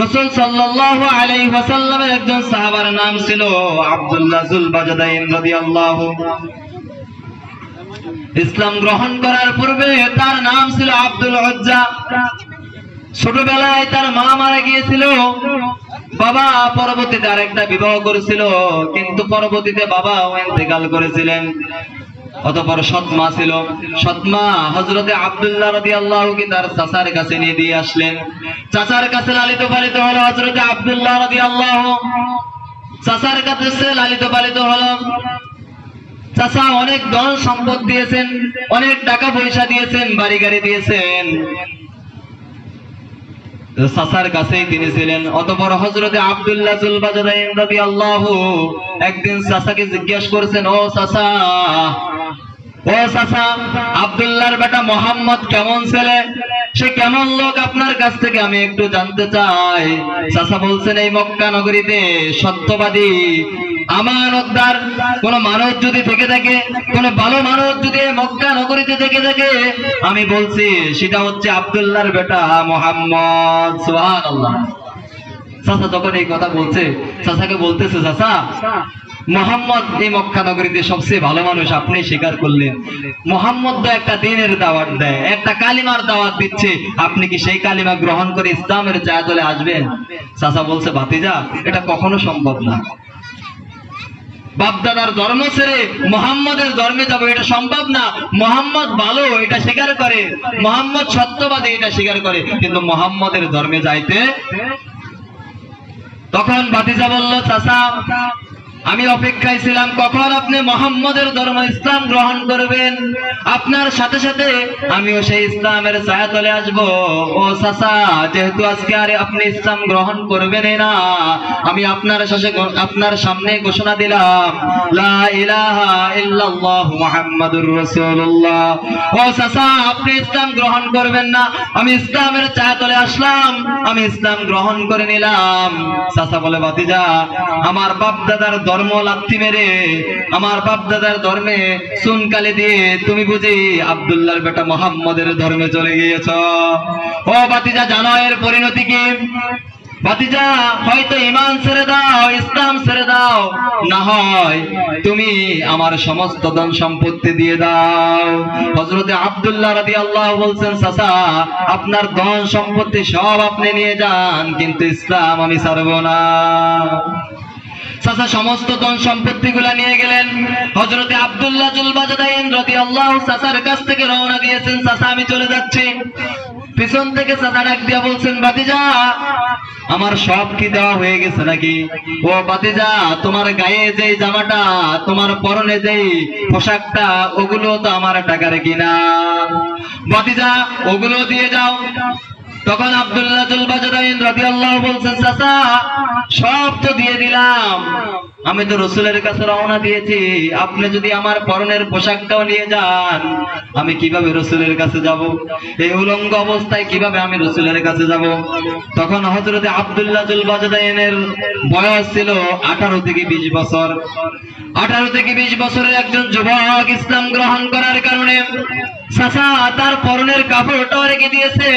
রসুল ওয়াসাল্লামের একজন সাহাবার নাম ছিল আব্দুল্লাহ ইসলাম গ্রহণ করার পূর্বে তার নাম ছিল আব্দুল উজ্জা। ছোটবেলায় তার মা মারা গিয়েছিল। বাবা পরবর্তীতে আরেকটা বিবাহ করেছিল, কিন্তু পরবর্তীতে বাবাও ইন্তেকাল করেছিলেন। অতপর সৎমা ছিল। সৎমা হজরতে আবদুল্লাহ রবি আল্লাহকে তার চাচার কাছে নিয়ে দিয়ে আসলেন। চাচার কাছে লালিত পালিত হলো হজরতে আবদুল্লাহ রবি আল্লাহ চাচার কাছে লালিত পালিত হলো। চাচা অনেক দল সম্পদ দিয়েছেন, অনেক টাকা পয়সা দিয়েছেন বাড়ি গাড়ি দিয়েছেন। চাচার কাছেই তিনি ছিলেন। অতপর হজরতে আব্দুল্লাহ জুলবাজারাইন রাদিয়াল্লাহু একদিন চাচাকে জিজ্ঞেস করেছেন, ও চাচা ও চাচা আব্দুল্লাহর বেটা মোহাম্মদ কেমন ছেলে? সে কেমন লোক আপনার কাছ থেকে? আমি একটু জানতে চাই। চাচা বলছেন, এই মক্কা নগরীতে সত্যবাদী আমানতদার, কোন মানুষ যদি থেকে থাকে, কোন ভালো মানুষ যদি মক্কা নগরীতে থেকে থাকে, আমি বলছি, সেটা হচ্ছে আব্দুল্লাহর বেটা মোহাম্মদ, সুবহানাল্লাহ। চাচা যখন এই কথা বলছে, চাচাকে বলতেছে, চাচা, মোহাম্মদ এই মক্কা নগরীতে সবচেয়ে ভালো মানুষ আপনি স্বীকার করলেন। মোহাম্মদ তো একটা দিনের দাওয়াত দেয়, একটা কালিমার দাওয়াত দিচ্ছে। আপনি কি সেই কালিমা গ্রহণ করে ইসলামের চায়াতলে আসবেন? চাচা বলছে, ভাতিজা, এটা কখনো সম্ভব না। বাপদাদার ধর্ম ছেড়ে মোহাম্মদের ধর্মে যাব এটা সম্ভব না। মোহাম্মদ ভালো এটা স্বীকার করে। মোহাম্মদ সত্যবাদী এটা স্বীকার করে। কিন্তু মোহাম্মদের ধর্মে যাইতে তখন ভাতিজা বলল চাচা আমি অপেক্ষায় ছিলাম, কখন আপনি মোহাম্মদের ধর্ম ইসলাম গ্রহণ করবেন? আপনার সাথে সাথে আমিও সেই ইসলামের ছায়াতলে আসব। ও চাচা, যেহেতু আজকে আর আপনি ইসলাম গ্রহণ করবেন না, আমি আপনার সাথে আপনার সামনে ঘোষণা দিলাম। লা ইলাহা ইল্লাল্লাহ মুহাম্মাদুর রাসূলুল্লাহ। ও আপনি ইসলাম গ্রহণ করবেন না, আমি ইসলামের ছায়াতলে আসলাম, আমি ইসলাম গ্রহণ করে নিলাম। চাচা বলে, ভাতিজা, আমার বাপ দাদার ধর্ম লাথি মেরে আমার বাপ দাদার ধর্মে সুনকালে দিয়ে তুমি বুঝি আব্দুল্লাহর বেটা মোহাম্মদের ধর্মে চলে গিয়েছ। ও বাতিজা, জানো এর পরিণতি কি? ভাতিজা হয়তো ইমান ছেড়ে দাও, ইসলাম ছেড়ে দাও, না হয় তুমি আমার সমস্ত ধন সম্পত্তি দিয়ে দাও। হজরতে আব্দুল্লাহ রাদি আল্লাহ বলছেন, চাচা, আপনার ধন সম্পত্তি সব আপনি নিয়ে যান, কিন্তু ইসলাম আমি ছাড়বো না। চাচা সমস্ত ধন সম্পত্তি গুলা নিয়ে গেলেন। হজরতে আব্দুল্লাহ জুলবাজাদাইন রদি আল্লাহ চাচার কাছ থেকে রওনা দিয়েছেন, চাচা, আমি চলে যাচ্ছি। পিছন থেকে চাচা ডাক দিয়া বলছেন বাতিজা আমার সব কি দেওয়া হয়ে গেছে নাকি? ও বাতিজা তোমার গায়ে যে জামাটা, তোমার পরনে যে পোশাকটা, ওগুলো তো আমার টাকার কিনা। বাতিজা ওগুলো দিয়ে যাও। তখন আব্দুল্লাহ বলছেন, চাচা, সব তো দিয়ে দিলাম। আমি তো রসুলের কাছে রওনা দিয়েছি। আপনি যদি আমার পরনের পোশাকটাও নিয়ে যান, আমি কীভাবে রসুলের কাছে যাব? এই উলঙ্গ অবস্থায় কীভাবে আমি রসুলের কাছে যাব? তখন হজরতে আব্দুল্লাহ বয়স ছিল আঠারো থেকে বিশ বছর। আঠারো থেকে বিশ বছরের একজন যুবক ইসলাম গ্রহণ করার কারণে তার পরনের কাপড়টাও রেখে দিয়েছে।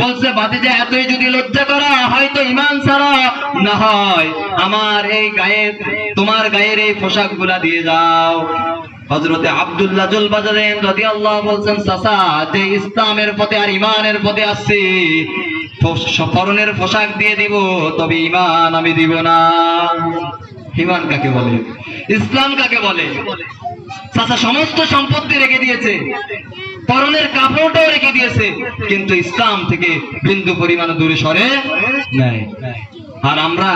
বলছে বাতিজা এতই যদি লজ্জা করা, হয়তো ইমান ছাড়া। না হয়, আমার এই গায়ের, তোমার গায়ের এই পোশাকগুলা দিয়ে যাও। হজরতে আব্দুল্লাহ জুল বাজারেন রাদি আল্লাহ বলছেন সাসা যে ইসলামের পথে আর ইমানের পথে আসছি পরনের পোশাক দিয়ে দিব, তবে ইমান আমি দিব না। ইমান কাকে বলে? ইসলাম কাকে বলে? চাচা, সমস্ত সম্পত্তি রেখে দিয়েছে। পরনের কাপড়টাও রেখে দিয়েছে। কিন্তু ইসলাম থেকে বিন্দু পরিমাণ দূরে সরে নাই। আর আমরা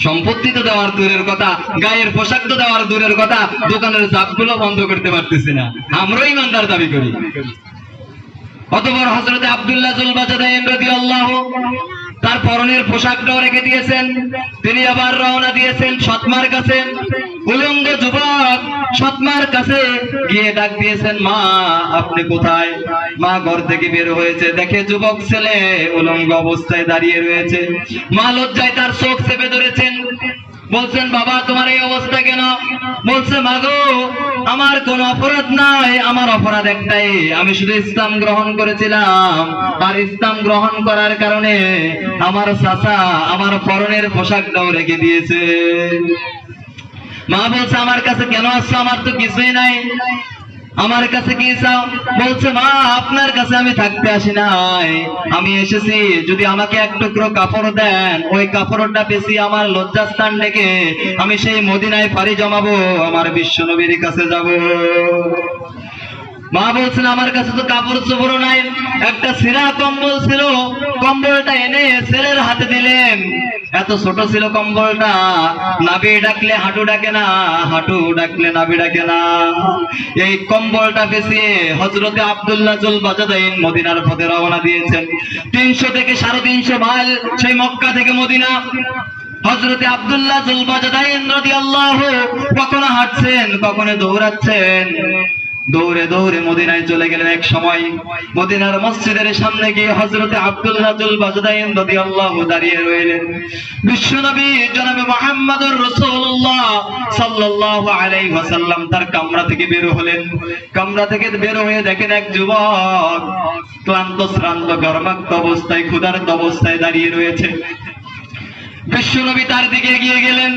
সম্পত্তি তো দেওয়ার দূরের কথা, গায়ের পোশাক তো দেওয়ার দূরের কথা, দোকানের জাপগুলো বন্ধ করতে পারতেছি না। আমরাও ইমানদার দাবি করি। অতপর হজরতে আব্দুল্লাহ রাদিয়াল্লাহু তার পরনের পোশাকটাও রেখে দিয়েছেন। তিনি আবার রওনা দিয়েছেন সৎমার কাছে। উলঙ্গ যুবক সৎমার কাছে গিয়ে ডাক দিয়েছেন, মা, আপনি কোথায়? মা ঘর থেকে বের হয়েছে। দেখে যুবক ছেলে উলঙ্গ অবস্থায় দাঁড়িয়ে রয়েছে। মা লজ্জায় তার চোখ চেপে ধরেছেন। বলছেন, বাবা, তোমার এই অবস্থা কেন? বলছে, মাগো, আমার কোন অপরাধ নাই, আমার অপরাধ একটাই। আমি শুধু ইসলাম গ্রহণ করেছিলাম। আর ইসলাম গ্রহণ করার কারণে আমার চাচা আমার পরনের পোশাকটাও রেখে দিয়েছে। মা বলছে, আমার কাছে কেন আসছো? আমার তো কিছুই নাই। আমার কাছে কি চাও? বলছে, মা, আপনার কাছে আমি থাকতে আসি নাই। আমি এসেছি, যদি আমাকে এক টুকরো কাপড় দেন, ওই কাপড়টা বেশি আমার লজ্জাস্থান ডেকে আমি সেই মদিনায় পাড়ি জমাবো, আমার বিশ্ব নবীর কাছে যাব। মা বলছেন, আমার কাছে তো কাপড় চোপড়ও নাই। একটা সিরা কম্বল ছিল, কম্বলটা এনে ছেলের হাতে দিলেন। এত ছোট ছিল কম্বলটা, নাবি ডাকলে হাঁটু ডাকে না, হাঁটু ডাকলে নাবি ডাকে না। এই কম্বলটা পেছিয়ে হজরতে আব্দুল্লাহ জুল বাজাদাইন মদিনার পথে রওনা দিয়েছেন। তিনশো থেকে সাড়ে তিনশো মাইল সেই মক্কা থেকে মদিনা। হজরতে আব্দুল্লাহ জুল বাজাদাইন রাদিয়াল্লাহু কখনো হাঁটছেন, কখনো দৌড়াচ্ছেন। দৌড়ে দৌড়ে মদিনায় চলে গেলেন এক সময়। মদিনার মসজিদের সামনে গিয়ে হজরতে আব্দুল্লাহ জুল বাজদাইন রাদিয়াল্লাহু দাঁড়িয়ে রইলেন। বিশ্বনবী জনাবে মুহাম্মদুর রাসূলুল্লাহ সাল্লাল্লাহু আলাইহি ওয়াসাল্লাম তার কামরা থেকে বের হলেন। কামরা থেকে বের হয়ে দেখেন এক যুবক ক্লান্ত শ্রান্ত, গর্ভাক্ত অবস্থায়, ক্ষুধার্ত অবস্থায় দাঁড়িয়ে রয়েছে। বিশ্বনবী তার দিকে এগিয়ে গেলেন।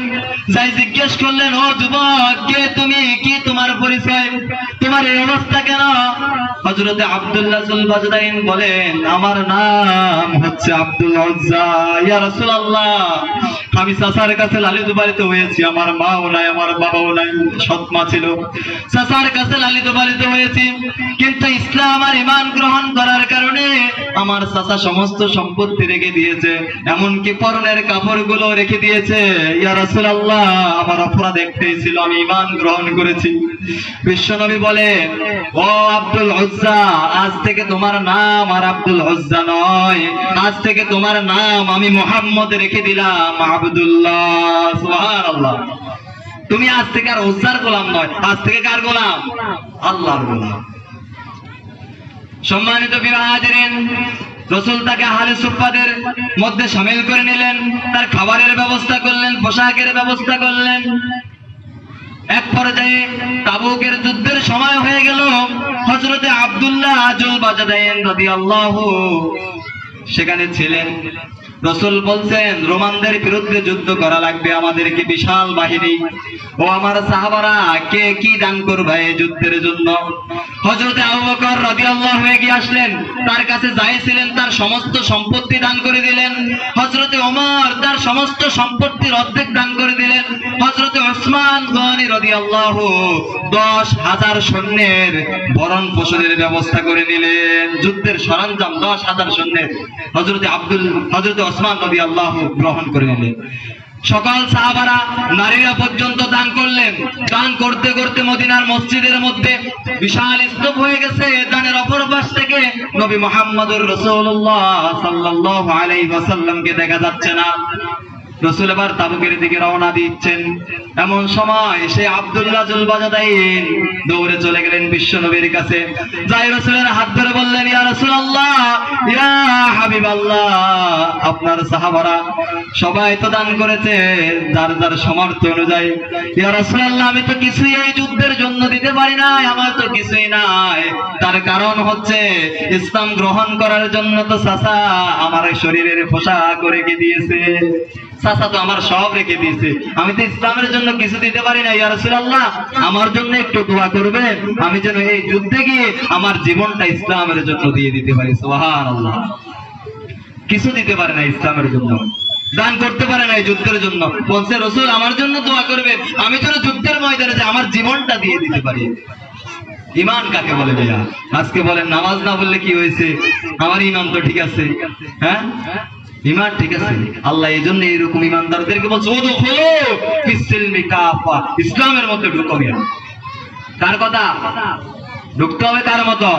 যাই জিজ্ঞেস করলেন, ও যুবক, কে তুমি? কি তোমার পরিচয়? তোমার এই অবস্থা কেন? হজরতে আব্দুল্লাহ বলেন, আমার নাম হচ্ছে আব্দুল ইয়া আমি চাচার কাছে লালিত বাড়িতে হয়েছি। আমার মাও নাই, আমার বাবাও নাই সৎ মা ছিল। চাচার কাছে লালিত বাড়িতে হয়েছি। কিন্তু ইসলাম আর ইমান গ্রহণ করার কারণে আমার চাচা সমস্ত সম্পত্তি রেখে দিয়েছে। এমনকি পরনের কাপড়গুলো রেখে দিয়েছে। ইয়া রাসূলুল্লাহ, আমার অপরাধ একটাই আমি ইমান গ্রহণ করেছি। বিশ্বনবী বলে, ও আব্দুল উজ্জা, আজ থেকে তোমার নাম আর আব্দুল উজ্জা নয়। আজ থেকে তোমার নাম আমি মোহাম্মদ রেখে দিলাম। আব্দুল্লাহ তুমি আজ থেকে আর উজ্জার গোলাম নয়, আজ থেকে কার গোলাম? আল্লাহর গোলাম। সম্মানিত বিবাহাজেন রসুল তাকে আহলে সুফাদের মধ্যে সামিল করে নিলেন, তার খাবারের ব্যবস্থা করলেন, পোশাকের ব্যবস্থা করলেন। এক পর্যায়ে তাবুকের যুদ্ধের সময় হয়ে গেল হজরতে আব্দুল্লাহ আজুল রাদিয়াল্লাহু, সেখানে ছিলেন। রসুল বলছেন, রোমানদের বিরুদ্ধে যুদ্ধ করা লাগবে আমাদেরকে বিশাল বাহিনী? ও আমার সাহাবারা, কে কি দান করবে এই যুদ্ধের জন্য? হজরতে আবু বকর রাদিয়াল্লাহু এগিয়ে আসলেন, তার কাছে যাই ছিলেন, তার সমস্ত সম্পত্তি দান করে দিলেন। হজরতে ওমর, তার সমস্ত সম্পত্তির অর্ধেক দান করে দিলেন। হজরতে ওসমান গনি রাদিয়াল্লাহু দশ হাজার সৈন্যের ভরণ পোষণের ব্যবস্থা করে নিলেন। যুদ্ধের সরঞ্জাম দশ হাজার সৈন্যের। হজরতে আব্দুল হজরতে ওসমান নবী আল্লাহ গ্রহণ করে নিলেন। সকাল সাহাবারা নারীরা পর্যন্ত দান করলেন। দান করতে করতে মদিনার মসজিদের মধ্যে বিশাল স্তূপ হয়ে গেছে। দানের অপর পাশ থেকে নবী মোহাম্মদুর রসুল্লাহ সাল্লাল্লাহু আলাইহি ওয়াসাল্লামকে দেখা যাচ্ছে না। রসুল এবার তাবুকের দিকে রওনা দিচ্ছেন। এমন সময় সে আব্দুল্লাহ জুলবাজাদাইন দৌড়ে চলে গেলেন বিশ্ব নবীর কাছে। যাই রসুলের হাত ধরে বললেন, ইয়া ইয়া আপনার সাহাবারা সবাই তো দান করেছে, যার যার সামর্থ্য অনুযায়ী। ইয়া আমি তো কিছুই এই যুদ্ধের জন্য দিতে পারি নাই, আমার তো কিছুই নাই। তার কারণ হচ্ছে, ইসলাম গ্রহণ করার জন্য তো চাচা আমার শরীরের পোশাক রেখে দিয়েছে। চাচা তো আমার সব রেখে দিয়েছে। আমি তো ইসলামের জন্য কিছু দিতে পারি না ইয়া রাসূলুল্লাহ। আমার জন্য একটু দোয়া করবে আমি যেন এই যুদ্ধে গিয়ে আমার জীবনটা ইসলামের জন্য দিয়ে দিতে পারি। সুবহানাল্লাহ। কিছু দিতে পারে না ইসলামের জন্য। দান করতে পারে না যুদ্ধের জন্য। বলছে, রসুল, আমার জন্য দোয়া করবে আমি যেন যুদ্ধের ময়দানে যে আমার জীবনটা দিয়ে দিতে পারি। ইমান কাকে বলে ভাইয়া? আজকে বলেন, নামাজ না বললে কি হয়েছে? আমার ইমান তো ঠিক আছে। হ্যাঁ? ইমান ঠিক আছে। আল্লাহ এই জন্য এইরকম ইমানদারদেরকে বলছে ইসলামের মধ্যে ঢুকো কার কথা? ঢুকতে হবে কার মতো।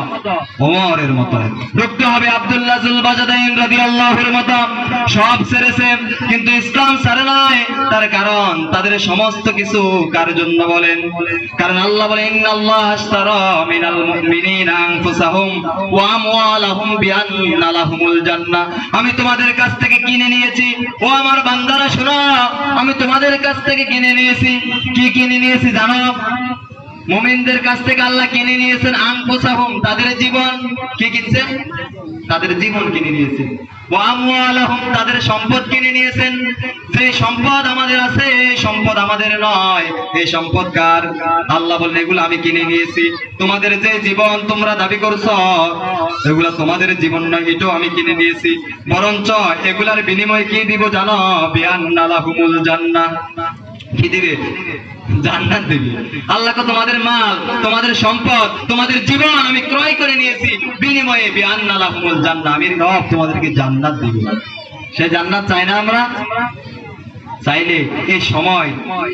ওমরের মতো। ঢুকতে হবে আব্দুল্লাহ জুল বাজাদাইন রাদিয়াল্লাহুর মতো। সব ছেড়েছে কিন্তু ইসলাম ছাড়ে নাই। তার কারণ তাদের সমস্ত কিছু কার জন্য বলেন? কারণ আল্লাহ বলেন, ইন্নাল্লাহ আশতারা মিনাল মুমিনিনা আনফুসাহুম ওয়া আমওয়ালাহুম বিআন্না লাহুমুল জান্নাহ। আমি তোমাদের কাছ থেকে কিনে নিয়েছি। ও আমার বান্দারা, শোনো। আমি তোমাদের কাছ থেকে কিনে নিয়েছি। কি কিনে নিয়েছি জানো? মুমিনদের কাছ থেকে আল্লাহ কিনে নিয়েছেন আনফুসাহুম তাদের জীবন কি কিনছেন তাদের জীবন কিনে নিয়েছেন তাদের সম্পদ কিনে নিয়েছেন। যে সম্পদ আমাদের আছে সম্পদ আমাদের নয়। এই সম্পদ কার? আল্লাহ বললেন, এগুলো আমি কিনে নিয়েছি। তোমাদের যে জীবন তোমরা দাবি করছ, এগুলা তোমাদের জীবন নয়, এটাও আমি কিনে নিয়েছি। বরঞ্চ এগুলার বিনিময়ে কি দিব জানো? বিয়ান্নালাহুমুল জান্নাহ।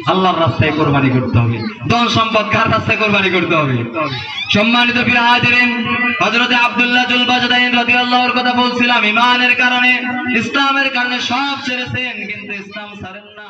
আল্লাহর রাস্তায় কোরবানি করতে হবে। ধন সম্পদ কার রাস্তায় কোরবানি করতে হবে? সম্মানিত ফিরাহাজিরিন হযরতে আব্দুল্লাহ কথা বলছিলাম। ইমানের কারণে, ইসলামের কারণে সব ছেড়েছেন, কিন্তু ইসলাম ছাড়েন না।